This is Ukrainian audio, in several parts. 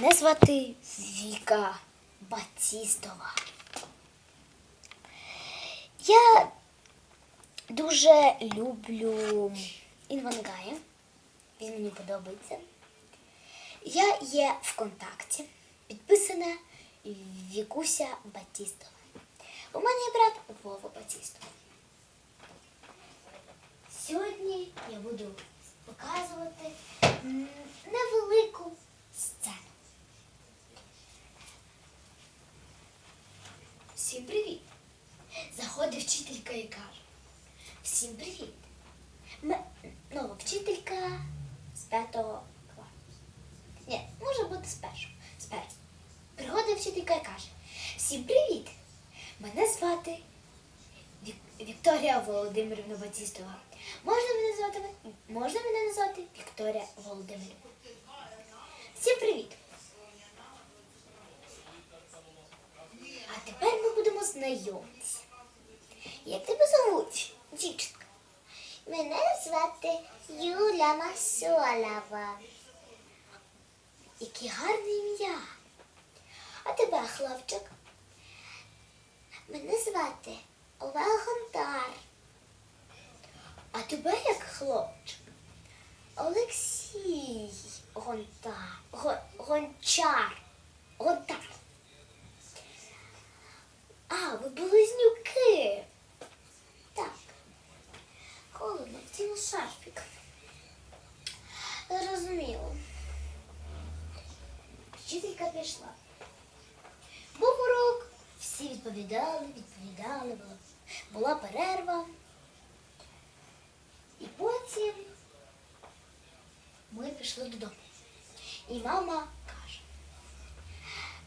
Мене звати Віка Батістова. Я дуже люблю Інвангая. Він мені подобається. Я є в контакті, підписана Вікуся Батістова. У мене є брат Вова Батістов. Сьогодні я буду показувати невелику сцену. Всім привіт! Заходить вчителька і каже: Всім привіт! Ми нова вчителька з п'ятого класу. Ні, може бути з першого. З першого. Приходить вчителька і каже: Всім привіт! Мене звати Вік- Вікторія Володимирівна Батістова. Можна мене звати? Можна мене назвати Вікторія Володимирівна. Всім привіт! А знайомитися. Як тебе зовуть, дівчинка? Мене звати Юля Масолова. Яке гарне ім'я. А тебе, хлопчик? Мене звати Олег Гонтар. А тебе як хлопчик? Олексій Гонтар. Гончар. Гонтар. А, ви близнюки. Так. Холодно, втім шарфік. Зрозуміло. Пішла. Був урок, всі відповідали, відповідали, була, перерва. І потім ми пішли додому. І мама каже: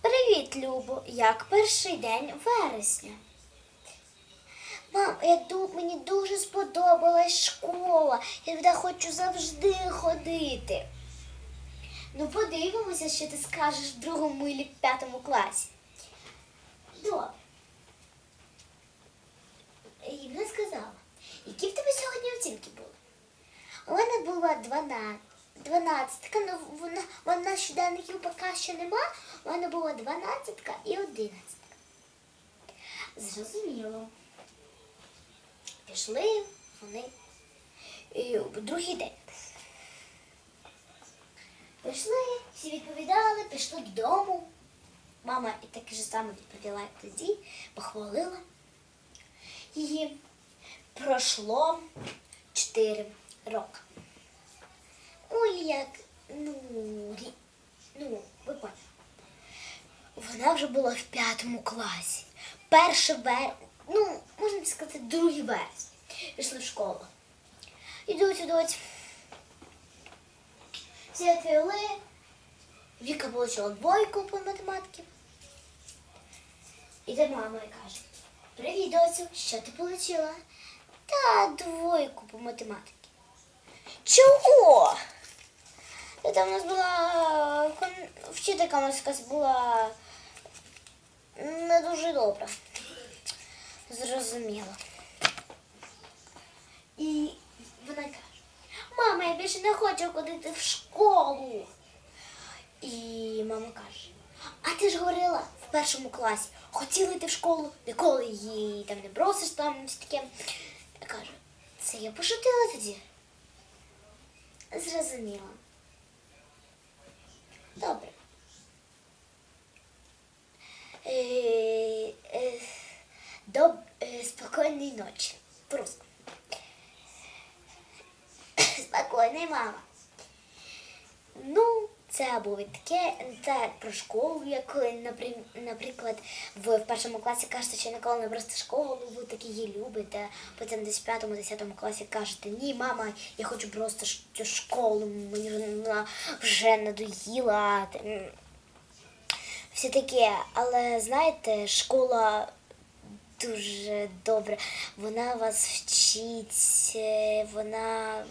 Привіт, Любо! Як перший день вересня? Мам, я ду- мені дуже сподобалась школа. Я туди хочу завжди ходити. Ну, подивимося, що ти скажеш в другому і п'ятому класі. Добре. І вона сказала, які в тебе сьогодні оцінки були? У мене була 12. 12, ну вона, вона щоденників поки що нема, у мене була 12 і 11. Зрозуміло. Пішли вони і другий день. Пішли, всі відповідали, пішли додому. Мама і таке ж саме відповіла, як тоді, похвалила її. Пройшло 4 роки. Ой, як, ну, рі- ну, ви поняли. Вона вже була в п'ятому класі. Перше вер... ну, можна сказати, другий вересня. Пішли в школу. Ідуть, ідуть. Всі відповіли. Віка отримала двойку по математиці. Іде мама і каже, привіт, доцю, що ти отримала? Та двойку по математиці. Чого? Та Там у нас була вчителька у нас якась була не дуже добра. Зрозуміло. І вона каже, мама, я більше не хочу ходити в школу. І мама каже, а ти ж говорила в першому класі, хотіла йти в школу, ніколи її там не бросиш там все таке. Я кажу, це я пошутила тоді. Зрозуміла. Добре. Е, е, доб, е, спокійної ночі. Спокійної, мама. Ну, це було таке, це про школу, як, наприклад, в першому класі кажете, що ніколи не бросите школу, ви такі її любите. Потім десь в п'ятому, десятому класі кажете, ні, мама, я хочу просто цю школу, мені вона вже надоїла. Все таке, але знаєте, школа дуже добре. Вона вас вчить, е, вона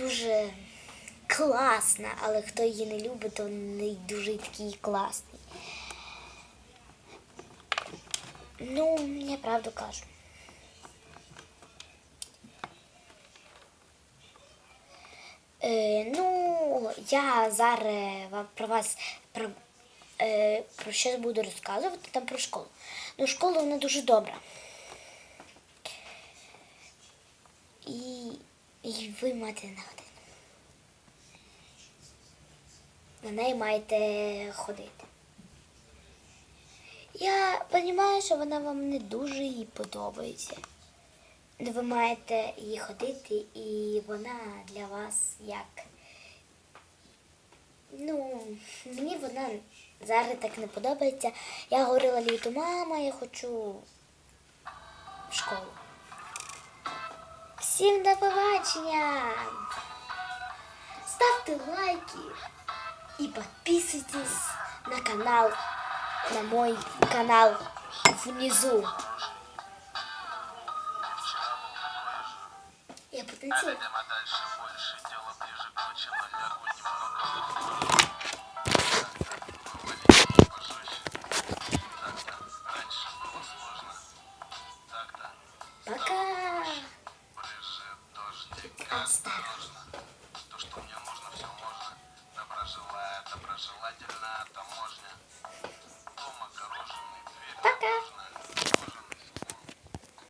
дуже класна, але хто її не любить, то не дуже такий класний. Ну, я правду кажу. Е, ну, я зараз про вас про, е, про щось буду розказувати там про школу. Ну, школа вона дуже добра. І, і ви маєте не ходити. На неї маєте ходити. Я розумію, що вона вам не дуже їй подобається. Ну, Ви маєте її ходити, і вона для вас як. Ну, мені вона зараз так не подобається. Я говорила літу, мама, я хочу в школу. Всім до побачення! Ставте лайки і підписуйтесь на канал, на мой канал внизу. Я потанцую. Осторожно. То, что мне нужно, все можно. Добро желает, доброжелательная таможня. Дом огороженный, дверь Пока.